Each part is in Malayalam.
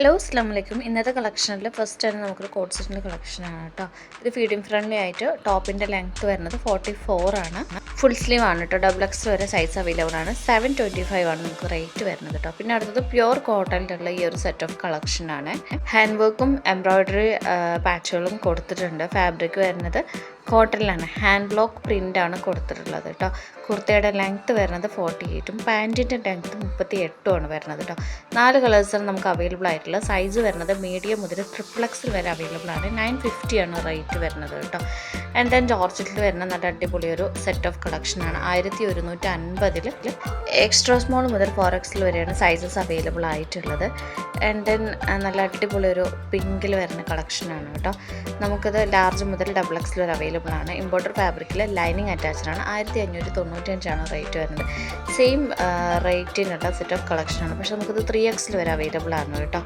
ഹലോ അസ്ലാം വലൈക്കും ഇന്നത്തെ കളക്ഷനിൽ ഫസ്റ്റ് തന്നെ നമുക്കൊരു കോട്ട് സെറ്റിന്റെ കളക്ഷനാണ് കേട്ടോ. ഇത് ഫീഡിങ് ഫ്രണ്ട്ലി ആയിട്ട് ടോപ്പിന്റെ ലെങ്ത് വരുന്നത് ഫോർട്ടി ഫോർ ആണ്. ഫുൾ സ്ലീവ് ആണ് കേട്ടോ. ഡബിൾ എക്സ് വരെ സൈസ് അവൈലബിൾ ആണ്. സെവൻ ട്വന്റി ഫൈവ് ആണ് നമുക്ക് റേറ്റ് വരുന്നത് കേട്ടോ. പിന്നെ അടുത്തത് പ്യുവർ കോട്ടണിലുള്ള ഈ ഒരു സെറ്റ് ഓഫ് കളക്ഷനാണ് ഹാൻഡ് വർക്കും എംബ്രോയ്ഡറി പാച്ചുകളും കൊടുത്തിട്ടുണ്ട്. ഫാബ്രിക് വരുന്നത് കോട്ടണിലാണ്. ഹാൻഡ് ബ്ലോക്ക് പ്രിന്റ് ആണ് കൊടുത്തിട്ടുള്ളത് കേട്ടോ. കുർത്തയുടെ ലെങ്ത്ത് വരുന്നത് ഫോർട്ടി എയ്റ്റും പാന്റിന്റെ ലെങ്ത്ത് മുപ്പത്തി ആണ് വരുന്നത് കേട്ടോ. നാല് കളേഴ്സാണ് നമുക്ക് അവൈലബിൾ ആയിട്ടുള്ള. സൈസ് വരുന്നത് മീഡിയം മുതൽ ട്രിപ്പിൾ എക്സിൽ വരെ അവൈലബിൾ ആണ്. നയൻ ഫിഫ്റ്റി ആണ് റേറ്റ് വരുന്നത് കേട്ടോ. ആൻഡ് ദെൻ ജോർജറ്റിൽ വരുന്ന നല്ല അടിപൊളി ഒരു സെറ്റ് ഓഫ് കളക്ഷനാണ് ആയിരത്തി ഒരുന്നൂറ്റി അൻപതിൽ എക്സ്ട്രാ സ്മോൾ മുതൽ ഫോർ എക്സിൽ വരെയാണ് സൈസസ് അവൈലബിൾ ആയിട്ടുള്ളത്. ആൻഡ് ദെൻ നല്ല അടിപൊളി ഒരു പിങ്കിൽ വരുന്ന കളക്ഷനാണ് കേട്ടോ. നമുക്കത് ലാർജ് മുതൽ ഡബിൾ എക്സിൽ വരെ അവൈലബിൾ ആണ്. ഇമ്പോർട്ടർ ഫാബ്രിക്കിൽ ലൈനിങ് അറ്റാച്ച്ഡ് ആണ്. ആയിരത്തി അഞ്ഞൂറ്റി തൊണ്ണൂറ്റഞ്ചാണ് റേറ്റ് വരുന്നത് സെയിം റേറ്റിനുള്ള സെറ്റ് ഓഫ് കളക്ഷനാണ് പക്ഷേ നമുക്കിത് ത്രീ എക്സിൽ വരെ അവൈലബിൾ ആണ് കേട്ടോ.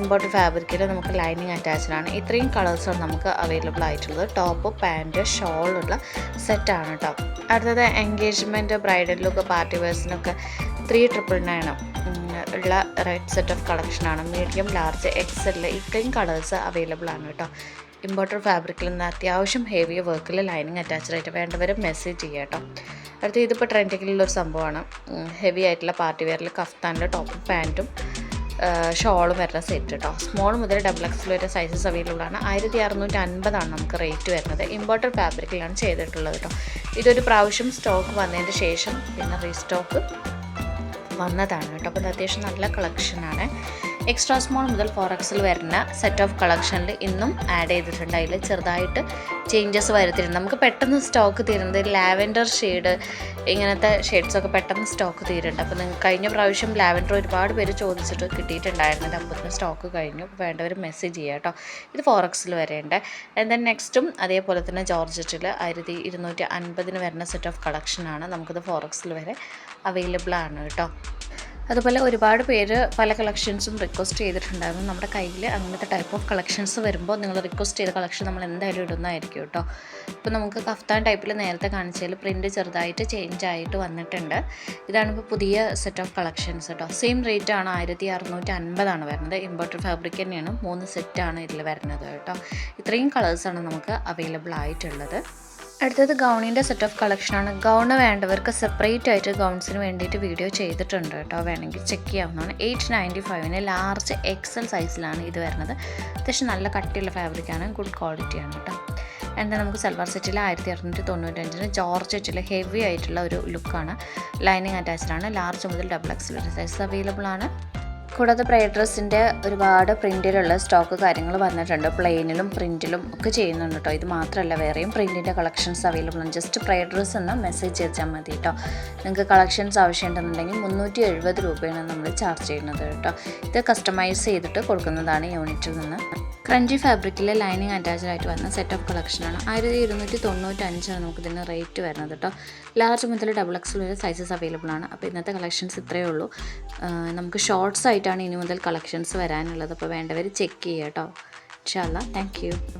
ഇമ്പോർട്ടർ ഫാബ്രിക്കിൽ നമുക്ക് ലൈനിങ് അറ്റാച്ച്ഡ് ആണ്. ഇത്രയും കളേഴ്സാണ് നമുക്ക് അവൈലബിൾ ആയിട്ടുള്ളത്. ടോപ്പ് പാന്റ് ഷോളുള്ള സെറ്റാണ് കേട്ടോ അടുത്തത് എൻഗേജ്മെന്റ് ബ്രൈഡൽ ലുക്ക് പാർട്ടി വേഴ്സിനൊക്കെ ത്രീ ട്രിപ്പിൾ നയൻ ഉള്ള റെഡ് സെറ്റ് ഓഫ് കളക്ഷനാണ് മീഡിയം ലാർജ് എക്സ് എക്സലിൽ ഇത്രയും കളേഴ്സ് അവൈലബിൾ ആണ് കേട്ടോ. ഇമ്പോർട്ടർ ഫാബ്രിക്കിൽ നിന്ന് അത്യാവശ്യം ഹെവി വർക്കിൽ ലൈനിങ് അറ്റാച്ച്ഡ് ആയിട്ട് വേണ്ടവർ മെസ്സേജ് ചെയ്യുക കേട്ടോ. അടുത്ത ഇതിപ്പോൾ ട്രെൻഡിങ്ങിലുള്ളൊരു സംഭവമാണ്. ഹെവി ആയിട്ടുള്ള പാർട്ടി വെയറിൽ കഫ്താന്റെ ടോപ്പും പാന്റും ഷോളും വരുന്ന സെറ്റ് കേട്ടോ. സ്മോൾ മുതൽ ഡബിൾ എക്സിൽ വരെ സൈസസ് അവൈലബിൾ ആണ്. ആയിരത്തി അറുന്നൂറ്റി അൻപതാണ് നമുക്ക് റേറ്റ് വരുന്നത്. ഇമ്പോർട്ടർ ഫാബ്രിക്കിലാണ് ചെയ്തിട്ടുള്ളത് കേട്ടോ. ഇതൊരു പ്രാവശ്യം സ്റ്റോക്ക് വന്നതിന് ശേഷം പിന്നെ റീസ്റ്റോക്ക് വന്നതാണ് കേട്ടോ. അപ്പോൾ അത്യാവശ്യം നല്ല കളക്ഷനാണ് എക്സ്ട്രാ സ്മോൾ മുതൽ ഫോർ എക്സിൽ വരുന്ന സെറ്റ് ഓഫ് കളക്ഷനിൽ ഇന്നും ആഡ് ചെയ്തിട്ടുണ്ട്. അതിൽ ചെറുതായിട്ട് ചേഞ്ചസ് വരുത്തിയിട്ടുണ്ട്. നമുക്ക് പെട്ടെന്ന് സ്റ്റോക്ക് തീരുന്നത് ലാവൻഡർ ഷെയ്ഡ് ഇങ്ങനത്തെ ഷെയ്ഡ്സൊക്കെ പെട്ടെന്ന് സ്റ്റോക്ക് തീരുന്നുണ്ട്. അപ്പോൾ നിങ്ങൾക്ക് കഴിഞ്ഞ പ്രാവശ്യം ലാവൻഡർ ഒരുപാട് പേര് ചോദിച്ചിട്ട് കിട്ടിയിട്ടുണ്ടായിരുന്നില്ല അപ്പോൾ സ്റ്റോക്ക് കഴിഞ്ഞു. വേണ്ടവർ മെസ്സേജ് ചെയ്യുക കേട്ടോ. ഇത് ഫോർ എക്സിൽ വരേണ്ടത് ആൻഡ് ദെൻ നെക്സ്റ്റും അതേപോലെ തന്നെ ജോർജറ്റിൽ ആയിരത്തി ഇരുന്നൂറ്റി അൻപതിന് വരുന്ന സെറ്റ് ഓഫ് കളക്ഷനാണ് നമുക്കിത് ഫോർ എക്സിൽ വരെ അവൈലബിൾ ആണ് കേട്ടോ. അതുപോലെ ഒരുപാട് പേര് പല കളക്ഷൻസും റിക്വസ്റ്റ് ചെയ്തിട്ടുണ്ടായിരുന്നു. നമ്മുടെ കയ്യിൽ അങ്ങനത്തെ ടൈപ്പ് ഓഫ് കളക്ഷൻസ് വരുമ്പോൾ നിങ്ങൾ റിക്വസ്റ്റ് ചെയ്ത കളക്ഷൻ നമ്മൾ എന്തായാലും ഇടുന്നതായിരിക്കും കേട്ടോ. ഇപ്പോൾ നമുക്ക് കഫ്താൻ ടൈപ്പിൽ നേരത്തെ കാണിച്ചതിൽ പ്രിന്റ് ചെറുതായിട്ട് ചേഞ്ച് ആയിട്ട് വന്നിട്ടുണ്ട്. ഇതാണ് ഇപ്പോൾ പുതിയ സെറ്റ് ഓഫ് കളക്ഷൻസ് കേട്ടോ. സെയിം റേറ്റ് ആണ് ആയിരത്തി അറുന്നൂറ്റി അൻപതാണ് വരുന്നത്. ഇമ്പോർട്ടഡ് ഫാബ്രിക് തന്നെയാണ്. മൂന്ന് സെറ്റാണ് ഇതിൽ വരുന്നത് കേട്ടോ. ഇത്രയും കളേഴ്സാണ് നമുക്ക് അവൈലബിൾ ആയിട്ടുള്ളത്. അടുത്തത് ഗൗണിന്റെ സെറ്റ് ഓഫ് കളക്ഷനാണ് ഗൗണ് വേണ്ടവർക്ക് സെപ്പറേറ്റ് ആയിട്ട് ഗൗൺസിന് വേണ്ടിയിട്ട് വീഡിയോ ചെയ്തിട്ടുണ്ട് കേട്ടോ. വേണമെങ്കിൽ ചെക്ക് ചെയ്യാവുന്നതാണ്. എയ്റ്റ് നയന്റി ഫൈവിന് ലാർജ് എക്സൽ സൈസിലാണ് ഇത് വരുന്നത്. അത്യാവശ്യം നല്ല കട്ടിയുള്ള ഫാബ്രിക്കാണ് ഗുഡ് ക്വാളിറ്റിയാണ് കേട്ടോ. എന്താ നമുക്ക് സൽവാർ സെറ്റിൽ ആയിരത്തി അറുന്നൂറ്റി തൊണ്ണൂറ്റഞ്ചിന് ജോർജറ്റിൽ ഹെവി ആയിട്ടുള്ള ഒരു ലുക്കാണ് ലൈനിങ് അറ്റാച്ച്ഡ് ആണ്. ലാർജ് മുതൽ ഡബിൾ എക്സൽ വരെ സൈസ് അവൈലബിൾ ആണ്. കൂടാതെ ബ്രൈഡ് ഡ്രസ്സിന്റെ ഒരുപാട് പ്രിന്റിലുള്ള സ്റ്റോക്ക് കാര്യങ്ങൾ വന്നിട്ടുണ്ട്. പ്ലെയിനിലും പ്രിന്റിലും ഒക്കെ ചെയ്യുന്നുണ്ട് കേട്ടോ ഇത് മാത്രമല്ല വേറെയും പ്രിന്റിന്റെ കളക്ഷൻസ് അവൈലബിൾ ആണ് ജസ്റ്റ് ബ്രൈഡ് ഡ്രസ്സ് എന്ന് മെസ്സേജ് ചെയ്താൽ മതി കേട്ടോ നിങ്ങൾക്ക് കളക്ഷൻസ് ആവശ്യമുണ്ടെന്നുണ്ടെങ്കിൽ മുന്നൂറ്റി എഴുപത് രൂപയാണ് നമ്മൾ ചാർജ് ചെയ്യുന്നത് കേട്ടോ ഇത് കസ്റ്റമൈസ് ചെയ്തിട്ട് കൊടുക്കുന്നതാണ് യൂണിറ്റിൽ നിന്ന്. ക്രഞ്ചി ഫാബ്രിക്കിലെ ലൈനിങ് അറ്റാച്ച്ഡ് ആയിട്ട് വരുന്ന സെറ്റ് ഓഫ് കളക്ഷനാണ് ആയിരത്തി ഇരുന്നൂറ്റി തൊണ്ണൂറ്റഞ്ചാണ് നമുക്ക് ഇതിന് റേറ്റ് വരുന്നത് കേട്ടോ ലാർജ് മുതൽ ഡബിൾ എക്സൽ വരെ സൈസസ് അവൈലബിൾ ആണ്. അപ്പോൾ ഇന്നത്തെ കളക്ഷൻസ് ഇത്രയേ ഉള്ളൂ. നമുക്ക് ഷോർട്സ് ആയിട്ടാണ് ഇനി മുതൽ കളക്ഷൻസ് വരാനുള്ളത്. അപ്പോൾ വേണ്ടവർ ചെക്ക് ചെയ്യുക കേട്ടോ ഇൻഷാല്ല താങ്ക് യു